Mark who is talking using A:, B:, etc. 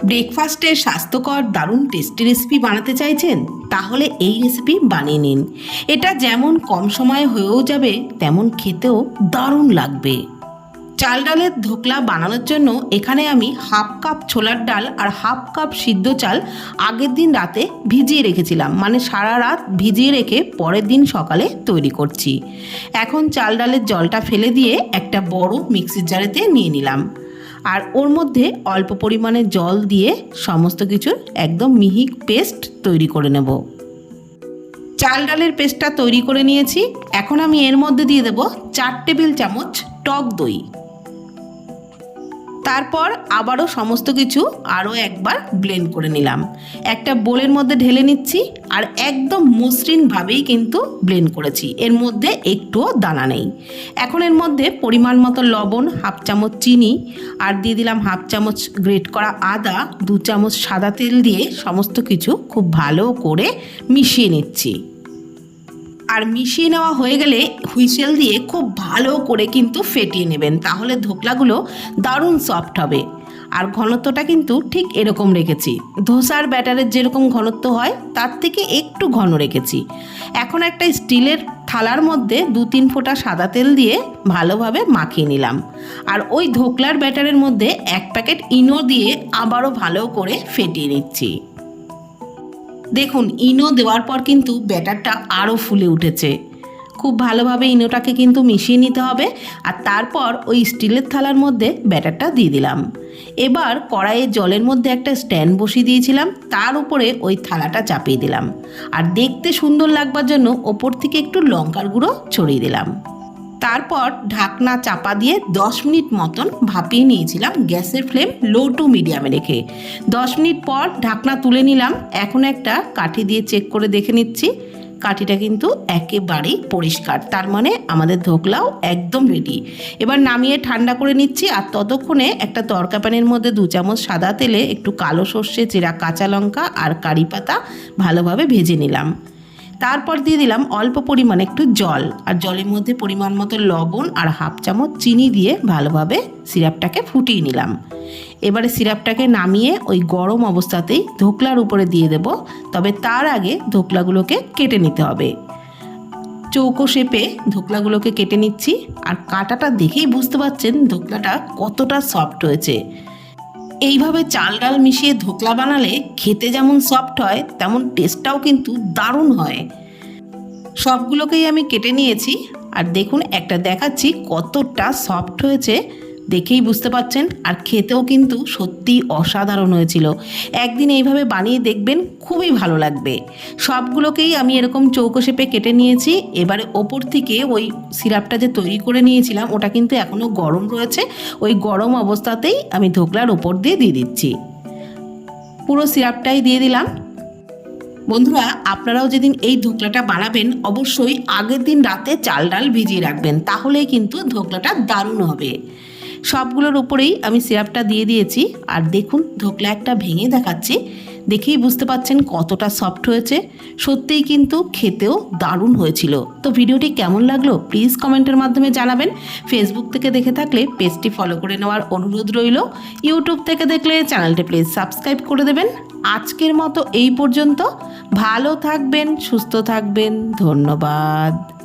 A: ব্রেকফাস্টে স্বাস্থ্যকর, দারুণ টেস্টি রেসিপি বানাতে চাইছেন? তাহলে এই রেসিপি বানিয়ে নিন। এটা যেমন কম সময়ে হয়েও যাবে, তেমন খেতেও দারুণ লাগবে। চাল ডালের ধোকলা বানানোর জন্য এখানে আমি হাফ কাপ ছোলার ডাল আর হাফ কাপ সিদ্ধ চাল আগের দিন রাতে ভিজিয়ে রেখেছিলাম। মানে সারা রাত ভিজিয়ে রেখে পরের দিন সকালে তৈরি করছি। এখন চাল ডালের জলটা ফেলে দিয়ে একটা বড় মিক্সির জারেতে নিয়ে নিলাম। আর ওর মধ্যে অল্প পরিমাণে জল দিয়ে সমস্ত কিছুর একদম মিহি পেস্ট তৈরি করে নেব। চাল ডালের পেস্টটা তৈরি করে নিয়েছি। এখন আমি এর মধ্যে দিয়ে দেব চার টেবিল চামচ টক দই। তারপর আবারও সমস্ত কিছু আরও একবার ব্লেন্ড করে নিলাম। একটা বোলের মধ্যে ঢেলে নিচ্ছি আর একদম মসৃণভাবেই কিন্তু ব্লেন্ড করেছি। এর মধ্যে একটুও দানা নেই। এখন এর মধ্যে পরিমাণ মতো লবণ, হাফ চামচ চিনি আর দিয়ে দিলাম হাফ চামচ গ্রেট করা আদা, দু চামচ সাদা তেল দিয়ে সমস্ত কিছু খুব ভালো করে মিশিয়ে নিচ্ছি। আর মিশিয়ে নেওয়া হয়ে গেলে হুইসেল দিয়ে খুব ভালো করে কিন্তু ফেটিয়ে নেবেন। তাহলে ধোকলাগুলো দারুণ সফট হবে। আর ঘনত্বটা কিন্তু ঠিক এরকম রেখেছি। ধোসার ব্যাটারের যেরকম ঘনত্ব হয়, তার থেকে একটু ঘন রেখেছি। এখন একটা স্টিলের থালার মধ্যে দু তিন ফোঁটা সাদা তেল দিয়ে ভালোভাবে মাখিয়ে নিলাম। আর ওই ধোকলার ব্যাটারের মধ্যে এক প্যাকেট ইনো দিয়ে আবারও ভালো করে ফেটিয়ে নিচ্ছি। দেখুন, ইনো দেওয়ার পর কিন্তু ব্যাটারটা আরও ফুলে উঠেছে। খুব ভালোভাবে ইনোটাকে কিন্তু মিশিয়ে নিতে হবে আর তারপর ওই স্টিলের থালার মধ্যে ব্যাটারটা দিয়ে দিলাম। এবার কড়াইয়ে জলের মধ্যে একটা স্ট্যান্ড বসিয়ে দিয়েছিলাম, তার উপরে ওই থালাটা চাপিয়ে দিলাম। আর দেখতে সুন্দর লাগবার জন্য ওপর থেকে একটু লঙ্কার গুঁড়ো ছড়িয়ে দিলাম। তারপর ঢাকনা চাপা দিয়ে দশ মিনিট মতন ভাপিয়ে নিয়েছিলাম গ্যাসের ফ্লেম লো টু মিডিয়ামে রেখে। দশ মিনিট পর ঢাকনা তুলে নিলাম। এখন একটা কাঠি দিয়ে চেক করে দেখে নিচ্ছি। কাঠিটা কিন্তু একেবারেই পরিষ্কার। তার মানে আমাদের ধোকলাও একদম রেডি এবার নামিয়ে ঠান্ডা করে নিচ্ছি আর ততক্ষণে একটা তরকা প্যানের মধ্যে দু চামচ সাদা তেলে একটু কালো সর্ষে চেরা কাঁচা লঙ্কা আর কারি পাতা ভালোভাবে ভেজে নিলাম। তারপর দিয়ে দিলাম অল্প পরিমাণে একটু জল। আর জলের মধ্যে পরিমাণ মতো লবণ আর হাফ চামচ চিনি দিয়ে ভালোভাবে সিরাপটাকে ফুটিয়ে নিলাম। এবারে সিরাপটাকে নামিয়ে ওই গরম অবস্থাতেই ধোকলার উপরে দিয়ে দেব, তবে তার আগে ধোকলাগুলোকে কেটে নিতে হবে। চৌকো শেপে ধোকলাগুলোকে কেটে নিচ্ছি, আর কাঁটাটা দেখেই বুঝতে পারছেন ধোকলাটা কতটা সফট হয়েছে। এইভাবে চাল ডাল মিশিয়ে ধোকলা বানালে খেতে যেমন সফট হয়, তেমন টেস্টটাও কিন্তু দারুণ হয়। সবগুলোকেই আমি কেটে নিয়েছি, আর দেখুন একটা দেখাচ্ছি কতটা সফট হয়েছে। দেখেই বুঝতে পারছেন আর খেতেও কিন্তু সত্যি অসাধারণ হয়েছিল। একদিন এইভাবে বানিয়ে দেখবেন খুবই ভালো লাগবে। সবগুলোকেই আমি এরকম চৌকো শেপে কেটে নিয়েছি। এবারে ওপর থেকে ওই সিরাপটা যে তৈরি করে নিয়েছিলাম, ওটা কিন্তু এখনও গরম রয়েছে। ওই গরম অবস্থাতেই আমি ধোকলার ওপর দিয়ে দিয়ে দিচ্ছি। পুরো সিরাপটাই দিয়ে দিলাম। বন্ধুরা, আপনারাও যেদিন এই ধোকলাটা বানাবেন, অবশ্যই আগের দিন রাতে চাল ডাল ভিজিয়ে রাখবেন। তাহলেই কিন্তু ধোকলাটা দারুণ হবে। সবগুলোর উপরেই আমি সিরাপটা দিয়ে দিয়েছি। আর দেখুন, ধোকলা একটা ভেঙে দেখাচ্ছি। দেখেই বুঝতে পাচ্ছেন কতটা সফট হয়েছে। সত্যিই কিন্তু খেতেও দারুণ হয়েছিল। তো ভিডিওটি কেমন লাগল প্লিজ কমেন্টের মাধ্যমে জানাবেন। ফেসবুক থেকে দেখে থাকলে পেজটি ফলো করে নেওয়ার অনুরোধ রইল। ইউটিউব থেকে দেখলে চ্যানেলটি প্লিজ সাবস্ক্রাইব করে দেবেন। আজকের মতো এই পর্যন্ত। ভালো থাকবেন, সুস্থ থাকবেন। ধন্যবাদ।